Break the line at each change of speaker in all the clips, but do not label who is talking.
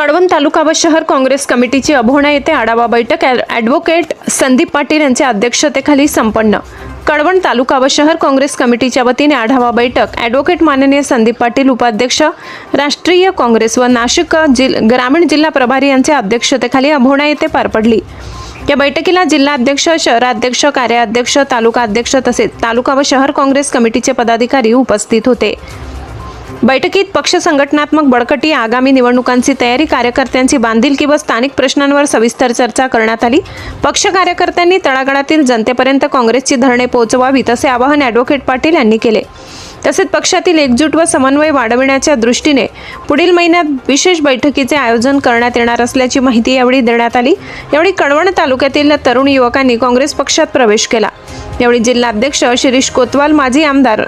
कळवण तालुका व शहर काँग्रेस कमिटीची अभोणा येथे आढावा बैठक. ॲडव्होकेट संदीप पाटील यांच्या अध्यक्षतेखाली संपन्न. कळवण तालुका व शहर काँग्रेस कमिटीच्या वतीने आढावा बैठक. ॲडव्होकेट माननीय संदीप पाटील उपाध्यक्ष राष्ट्रीय काँग्रेस व नाशिक जिल ग्रामीण जिल्हा प्रभारी यांच्या अध्यक्षतेखाली अभोणा येथे पार पडली. या बैठकीला जिल्हाध्यक्ष शहराध्यक्ष कार्याध्यक्ष तालुका अध्यक्ष तसेच तालुका व शहर काँग्रेस कमिटीचे पदाधिकारी उपस्थित होते. बैठकीत पक्ष संघटनात्मक बळकटी आगामी निवडणुकांची तयारी कार्यकर्त्यांची बांधिलकी व स्थानिक प्रश्नांवर सविस्तर चर्चा करण्यात आली. पक्ष कार्यकर्त्यांनी तळागाळातील जनतेपर्यंत काँग्रेसची धरणे पोहोचवावीत असे आवाहन ॲडव्होकेट पाटील यांनी केले. तसेच पक्षातील एकजूट व समन्वय वाढविण्याच्या दृष्टीने पुढील महिन्यात विशेष बैठकीचे आयोजन करण्यात येणार असल्याची माहिती यावेळी देण्यात आली. यावेळी कळवण तालुक्यातील तरुण युवकांनी काँग्रेस पक्षात प्रवेश केला. यावेळी जिल्हाध्यक्ष शिरीष कोतवाल माजी आमदार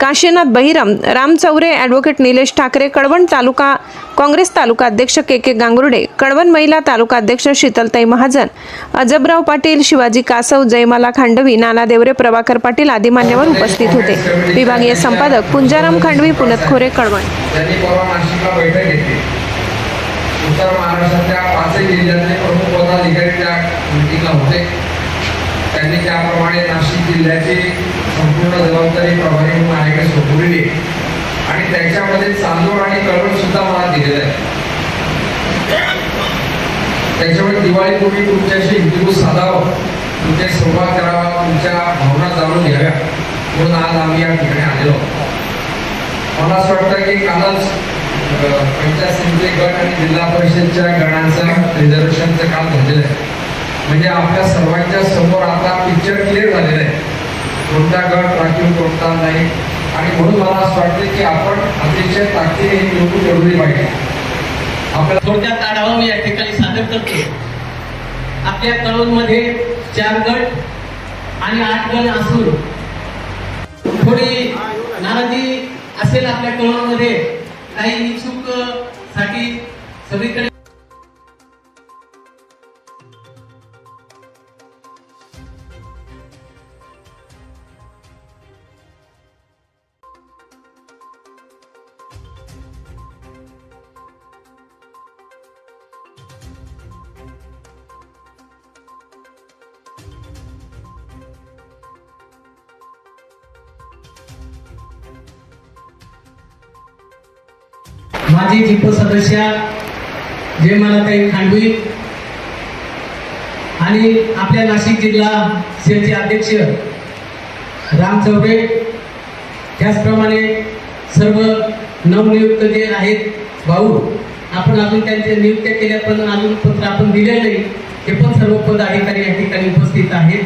काशीनाथ बहिरम राम चौरे ॲडव्होकेट निलेश ठाकरे कळवण तालुका काँग्रेस तालुका अध्यक्ष के के गांगुर्डे कळवण महिला तालुका अध्यक्ष शीतलताई महाजन अजबराव पाटील शिवाजी कासव जयमाला खांडवी नाना देवरे प्रभाकर पाटील आदी मान्यवर उपस्थित होते. विभागीय संपादक पुंजाराम खांडवी पुनतखोरे कळवण
उत्तर महाराष्ट्रातल्या पाचही जिल्ह्यातले प्रमुख पदाधिकारी त्या मिटिंगला होते. त्यांनी त्याप्रमाणे नाशिक जिल्ह्याची संपूर्ण जबाबदारी प्रभारी म्हणून माझ्याकडे सोपवलेली आहे. आणि त्याच्यामध्ये चांदोड आणि कळवण सुद्धा मला दिलेलं आहे. त्याच्यामुळे दिवाळीपूर्वी तुमच्याशी हिंदू साधावं तुमचे संवाद करावा तुमच्या भावना जाणून घ्याव्या म्हणून आज आम्ही या ठिकाणी आलेलो मला असं वाटतं की कालच पंचायत समिती गट आणि जिल्हा परिषदच्या गणांचं रिझर्वेशनचं काम झालेलं आहे. म्हणजे आपल्या सर्वांच्या समोर आता पिक्चर क्लिअर झालेलं आहे. कोणता गट राखीव कोणता नाही. आणि म्हणून मला असं वाटते की आपण अतिशय ताकदीने ही निवडणूक लढवली पाहिजे. आपल्या
थोडक्यात आढावा मी या ठिकाणी सादर करतो. आपल्या कळवणमध्ये चार गट आणि आठ गण असून थोडी नाराजी असेल आपल्या कळवणमध्ये काही इच्छुकसाठी सगळीकडे माझे जिप सदस्य जयमालाताई खांडवी आणि आपल्या नाशिक जिल्हा सेलचे अध्यक्ष राम चौबे त्याचप्रमाणे सर्व नवनियुक्त जे आहेत भाऊ आपण अजून त्यांच्या नियुक्त्या केल्या पण अजून पत्र आपण दिलेलं नाही. ते पण सर्व पदाधिकारी या ठिकाणी उपस्थित आहेत.